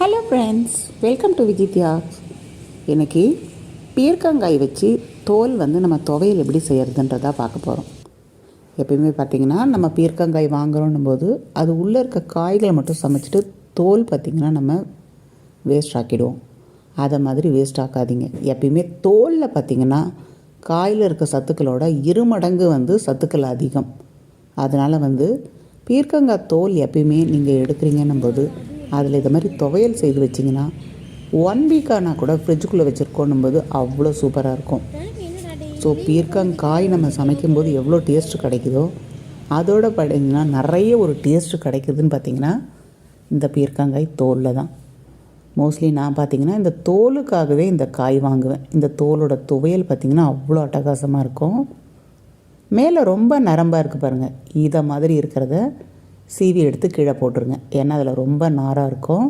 Hello friends welcome to Vijithya எனக்கு பீர்க்கங்காய் வச்சு தோல் வந்து நம்ம துவையல் எப்படி செய்கிறதுன்றதா பார்க்க போகிறோம் எப்பயுமே பார்த்தீங்கன்னா நம்ம பீர்க்கங்காய் வாங்குறோன்னும் போது அது உள்ளே இருக்க காய்களை மட்டும் சமைச்சிட்டு தோல் பார்த்திங்கன்னா நம்ம வேஸ்ட் ஆக்கிடுவோம். அதை மாதிரி வேஸ்ட் ஆக்காதீங்க. எப்பயுமே தோலில் பார்த்திங்கன்னா காயில் இருக்க சத்துக்களோட இரு மடங்கு வந்து சத்துக்கள் அதிகம். அதனால் வந்து பீர்க்கங்காய் தோல் எப்பயுமே நீங்கள் எடுக்கிறீங்கன்னும் போது அதில் இது மாதிரி துவையல் செய்து வச்சிங்கன்னா ஒன் வீக்கானா கூட ஃப்ரிட்ஜுக்குள்ளே வச்சுருக்கோன்னும் போது அவ்வளோ சூப்பராக இருக்கும். ஸோ பீர்க்கங்காய் நம்ம சமைக்கும்போது எவ்வளோ டேஸ்ட்டு கிடைக்குதோ அதோட பார்த்தீங்கன்னா நிறைய ஒரு டேஸ்ட்டு கிடைக்குதுன்னு பார்த்தீங்கன்னா இந்த பீர்க்கங்காய் தோலில் தான். மோஸ்ட்லி நான் பார்த்திங்கன்னா இந்த தோலுக்காகவே இந்த காய் வாங்குவேன். இந்த தோலோட துவையல் பார்த்திங்கன்னா அவ்வளோ அட்டகாசமாக இருக்கும். மேலே ரொம்ப நரம்பாக இருக்குது பாருங்கள் இதை மாதிரி இருக்கிறத சீவி எடுத்து கீழே போட்டுருங்க. ஏன்னா அதில் ரொம்ப நாராக இருக்கும்.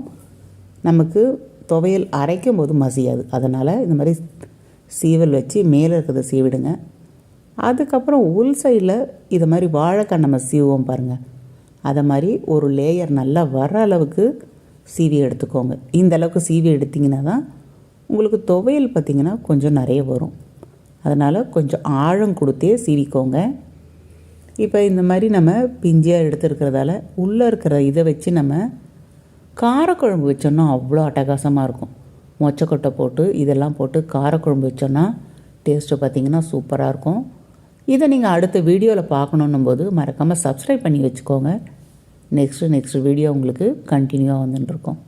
நமக்கு துவையல் அரைக்கும் போது மசியாது. அதனால் இந்த மாதிரி சீவல் வச்சு மேலே இருக்கிறத சீவிடுங்க. அதுக்கப்புறம் உள் சைடில் இது மாதிரி வாழைக்காய் நம்ம சீவோம் பாருங்கள் அதை மாதிரி ஒரு லேயர் நல்லா வர அளவுக்கு சீவி எடுத்துக்கோங்க. இந்த அளவுக்கு சீவி எடுத்திங்கன்னா தான் உங்களுக்கு துவையல் பார்த்திங்கன்னா கொஞ்சம் நிறைய வரும். அதனால் கொஞ்சம் ஆழம் கொடுத்தே சீவிக்கோங்க. இப்போ இந்த மாதிரி நம்ம பிஞ்சியாக எடுத்துருக்கிறதால உள்ளே இருக்கிற இதை வச்சு நம்ம காரக்குழம்பு வச்சோன்னா அவ்வளோ அட்டகாசமாக இருக்கும். மொச்சக்கொட்டை போட்டு இதெல்லாம் போட்டு காரக்குழம்பு வச்சோன்னா டேஸ்ட்டு பார்த்திங்கன்னா சூப்பராக இருக்கும். இதை நீங்கள் அடுத்த வீடியோவில் பார்க்கணுன்னும் போது மறக்காமல் சப்ஸ்கிரைப் பண்ணி வச்சுக்கோங்க. நெக்ஸ்ட்டு நெக்ஸ்ட் வீடியோ உங்களுக்கு கண்டினியூவாக வந்துட்டுருக்கோம்.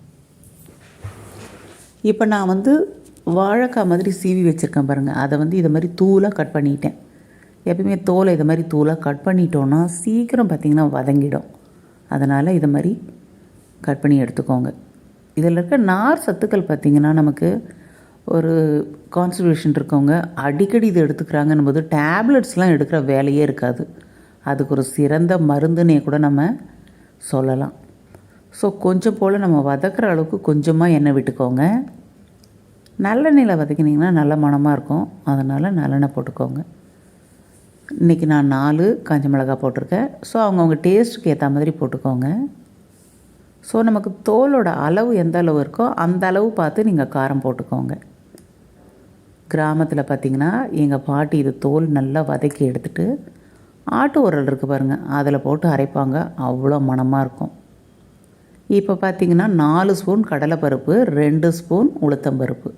இப்போ நான் வந்து வாழைக்காய் மாதிரி சீவி வச்சுருக்கேன் பாருங்கள் அதை வந்து இதை மாதிரி தூளாக கட் பண்ணிட்டேன். எப்பயுமே தோலை இதை மாதிரி தூளாக கட் பண்ணிட்டோன்னா சீக்கிரம் பார்த்திங்கன்னா வதங்கிடும். அதனால் இதை மாதிரி கட் பண்ணி எடுத்துக்கோங்க. இதில் இருக்க நார் சத்துக்கள் பார்த்திங்கன்னா நமக்கு ஒரு கான்ஸ்டிபியூஷன் இருக்கவங்க அடிக்கடி இது எடுத்துக்கிறாங்கன்னும் போது டேப்லெட்ஸ்லாம் எடுக்கிற வேலையே இருக்காது. அதுக்கு ஒரு சிறந்த மருந்துன்னே கூட நம்ம சொல்லலாம். ஸோ கொஞ்சம் போல் நம்ம வதக்கிற அளவுக்கு கொஞ்சமாக எண்ணெய் விட்டுக்கோங்க. நல்லெண்ணெயில் வதக்கினீங்கன்னா நல்ல மணமாக இருக்கும். அதனால் நல்லெண்ணெய் போட்டுக்கோங்க. இன்றைக்கி நான் நாலு காஞ்ச மிளகா போட்டிருக்கேன். ஸோ அவங்கவுங்க டேஸ்ட்டுக்கு ஏற்ற மாதிரி போட்டுக்கோங்க. ஸோ நமக்கு தோலோட அளவு எந்த அளவு இருக்கோ அந்த அளவு பார்த்து நீங்கள் காரம் போட்டுக்கோங்க. கிராமத்தில் பார்த்திங்கன்னா எங்கள் பாட்டி இது தோல் நல்லா வதக்கி எடுத்துகிட்டு ஆட்டு உரல் இருக்குது பாருங்கள் அதில் போட்டு அரைப்பாங்க. அவ்வளோ மணமாக இருக்கும். இப்போ பார்த்திங்கன்னா நாலு ஸ்பூன் கடலைப்பருப்பு ரெண்டு ஸ்பூன் உளுத்தம்பருப்பு.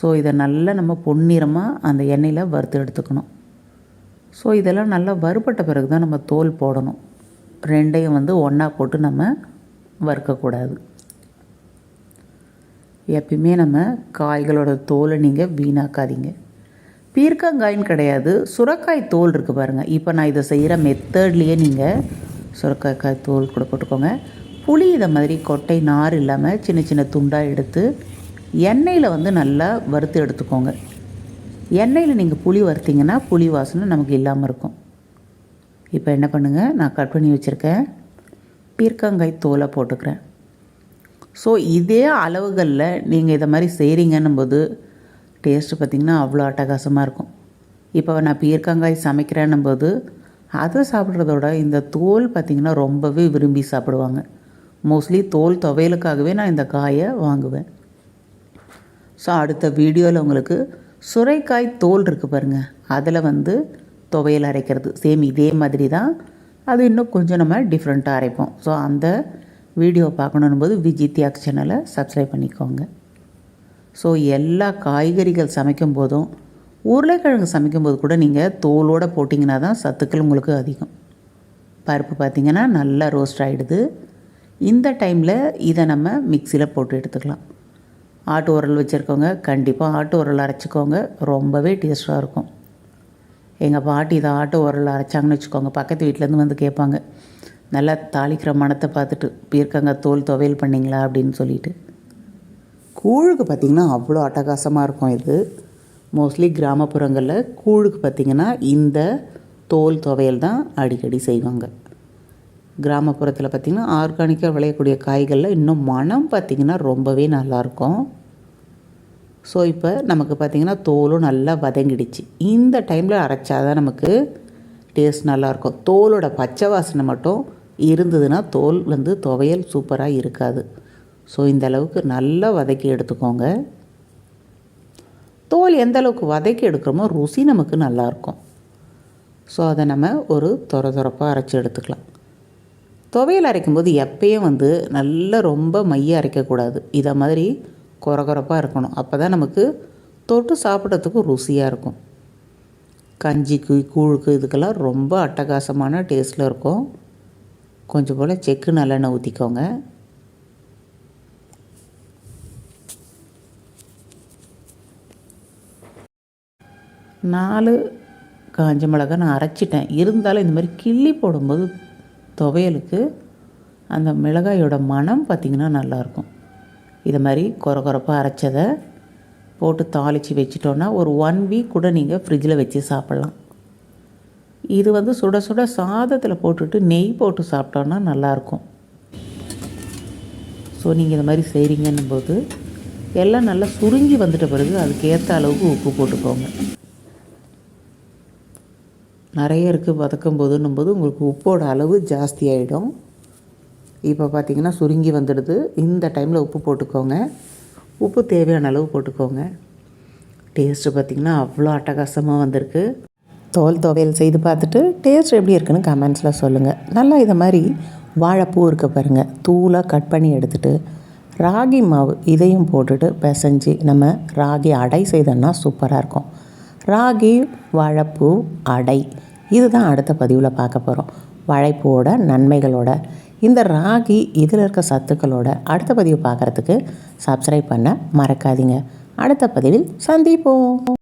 ஸோ இதை நல்லா நம்ம பொன்னிறமாக அந்த எண்ணெயில் வறுத்து எடுத்துக்கணும். ஸோ இதெல்லாம் நல்லா வறுபட்ட பிறகு தான் நம்ம தோல் போடணும். ரெண்டையும் வந்து ஒன்றா போட்டு நம்ம வறுக்கக்கூடாது. எப்பயுமே நம்ம காய்களோட தோலை நீங்கள் வீணாக்காதீங்க. பீர்க்கங்காயின்னு கிடையாது சுரக்காய் தோல் இருக்குது பாருங்கள் இப்போ நான் இதை செய்கிற மெத்தட்லேயே நீங்கள் சுரக்காய்க்காய் தோல் கூட போட்டுக்கோங்க. புளி இதை மாதிரி கொட்டை நார் இல்லாமல் சின்ன சின்ன துண்டாக எடுத்து எண்ணெயில் வந்து நல்லா வறுத்து எடுத்துக்கோங்க. எண்ணெயில் நீங்கள் புளி வறுத்திங்கன்னா புளி வாசனை நமக்கு இல்லாமல் இருக்கும். இப்போ என்ன பண்ணுங்கள் நான் கட் பண்ணி வச்சுருக்கேன். பீர்க்கங்காய் தோலை போட்டுக்கிறேன். ஸோ இதே அளவுகளில் நீங்கள் இதை மாதிரி செய்கிறீங்கன்னும் போது டேஸ்ட்டு பார்த்திங்கன்னா அவ்வளோ அட்டகாசமாக இருக்கும். இப்போ நான் பீர்க்கங்காய் சமைக்கிறேன்னும் போது அதை சாப்பிட்றதோட இந்த தோல் பார்த்திங்கன்னா ரொம்பவே விரும்பி சாப்பிடுவாங்க. மோஸ்ட்லி தோல் துவையலுக்காகவே நான் இந்த காயை வாங்குவேன். ஸோ அடுத்த வீடியோவில் உங்களுக்கு சுரைக்காய் தோல் இருக்குது பாருங்கள் அதில் வந்து துவையல் அரைக்கிறது. சேம் இதே மாதிரி தான் அது இன்னும் கொஞ்சம் நம்ம டிஃப்ரெண்ட்டாக அரைப்போம். ஸோ அந்த வீடியோ பார்க்கணும் போது விஜித்யாக் சேனலை சப்ஸ்கிரைப் பண்ணிக்கோங்க. ஸோ எல்லா காய்கறிகள் சமைக்கும் போதும் உருளைக்கிழங்கு சமைக்கும்போது கூட நீங்கள் தோலோடு போட்டிங்கன்னா தான் சத்துக்கள் உங்களுக்கு அதிகம். பருப்பு பார்த்திங்கன்னா நல்லா ரோஸ்ட் ஆகிடுது இந்த டைமில் இதை நம்ம மிக்சியில் போட்டு எடுத்துக்கலாம். ஆட்டு உரல் வச்சுருக்கவங்க கண்டிப்பாக ஆட்டு உரல் அரைச்சிக்கோங்க. ரொம்பவே டேஸ்ட்டாக இருக்கும். எங்கள் பாட்டி இதை ஆட்டு உரல் அரைச்சாங்கன்னு வச்சுக்கோங்க. பக்கத்து வீட்டிலேருந்து வந்து கேட்பாங்க. நல்லா தாளிக்கிற மனத்தை பார்த்துட்டு பீர்க்கங்க தோல் துவையல் பண்ணிங்களா அப்படின்னு சொல்லிட்டு. கூழுக்கு பார்த்திங்கன்னா அவ்வளோ அட்டகாசமாக இருக்கும் இது. மோஸ்ட்லி கிராமப்புறங்களில் கூழுக்கு பார்த்திங்கன்னா இந்த தோல் துவையல் தான் அடிக்கடி செய்வாங்க. கிராமப்புறத்தில் பார்த்திங்கன்னா ஆர்கானிக்காக விளையக்கூடிய காய்களில் இன்னும் மனம் பார்த்திங்கன்னா ரொம்பவே நல்லாயிருக்கும். ஸோ இப்போ நமக்கு பார்த்திங்கன்னா தோலும் நல்லா வதங்கிடுச்சு. இந்த டைமில் அரைச்சாதான் நமக்கு டேஸ்ட் நல்லாயிருக்கும். தோலோட பச்சை வாசனை மட்டும் இருந்ததுன்னா தோல் வந்து துவையல் சூப்பராக இருக்காது. ஸோ இந்த அளவுக்கு நல்லா வதக்கி எடுத்துக்கோங்க. தோல் எந்த அளவுக்கு வதக்கி எடுக்கிறோமோ ருசி நமக்கு நல்லாயிருக்கும். ஸோ அதை நம்ம ஒரு தொர தொரப்பாக அரைச்சி எடுத்துக்கலாம். துவையல் அரைக்கும்போது எப்பயும் வந்து நல்லா ரொம்ப மைய அரைக்கக்கூடாது. இதை மாதிரி குறகுறப்பாக இருக்கணும். அப்போ தான் நமக்கு தொட்டு சாப்பிட்றதுக்கு ருசியாக இருக்கும். கஞ்சிக்கு கூழுக்கு இதுக்கெல்லாம் ரொம்ப அட்டகாசமான டேஸ்ட்டில் இருக்கும். கொஞ்சம் போல் செக்கு நல்லெண்ணெய் ஊற்றிக்கோங்க நாலு காஞ்ச மிளகா நான் அரைச்சிட்டேன். இருந்தாலும் இந்த மாதிரி கிள்ளி போடும்போது துவையலுக்கு அந்த மிளகாயோட மனம் பார்த்திங்கன்னா நல்லாயிருக்கும். இது மாதிரி குறகுறப்பாக அரைச்சதை போட்டு தாளித்து வச்சிட்டோன்னா ஒரு ஒன் வீக் கூட நீங்கள் ஃப்ரிட்ஜில் வச்சு சாப்பிட்லாம். இது வந்து சுட சுட சாதத்தில் போட்டுட்டு நெய் போட்டு சாப்பிட்டோன்னா நல்லாயிருக்கும். ஸோ நீங்கள் இதை மாதிரி செய்கிறீங்கன்னும் போது எல்லாம் நல்லா சுருங்கி வந்துட்ட பிறகு அதுக்கேற்ற அளவுக்கு உப்பு போட்டுக்கோங்க. நிறைய இருக்குது வதக்கும் போதுன்னும் போது உங்களுக்கு உப்போட அளவு ஜாஸ்தி ஆகிடும் இப்போ பார்த்தீங்கன்னா சுருங்கி வந்துடுது. இந்த டைமில் உப்பு போட்டுக்கோங்க. உப்பு தேவையான அளவு போட்டுக்கோங்க. டேஸ்ட்டு பார்த்திங்கன்னா அவ்வளோ அட்டகாசமாக வந்திருக்கு. தோல் துவையல் செய்து பார்த்துட்டு டேஸ்ட் எப்படி இருக்குன்னு கமெண்ட்ஸில் சொல்லுங்கள் நல்லா இதை மாதிரி வாழைப்பூ இருக்க பாருங்கள் தூளாக கட் பண்ணி எடுத்துகிட்டு ராகி மாவு இதையும் போட்டுட்டு பிசைஞ்சு நம்ம ராகி அடை செய்தோன்னா சூப்பராக இருக்கும். ராகி வாழைப்பூ அடை. இதுதான் அடுத்த பதிவில் பார்க்க போகிறோம் வாழைப்பூவோட நன்மைகளோட. இந்த ராகி இதில் இருக்க சத்துக்களோட அடுத்த பதிவு பார்க்குறதுக்கு சப்ஸ்கிரைப் பண்ண மறக்காதீங்க. அடுத்த பதிவில் சந்திப்போம்.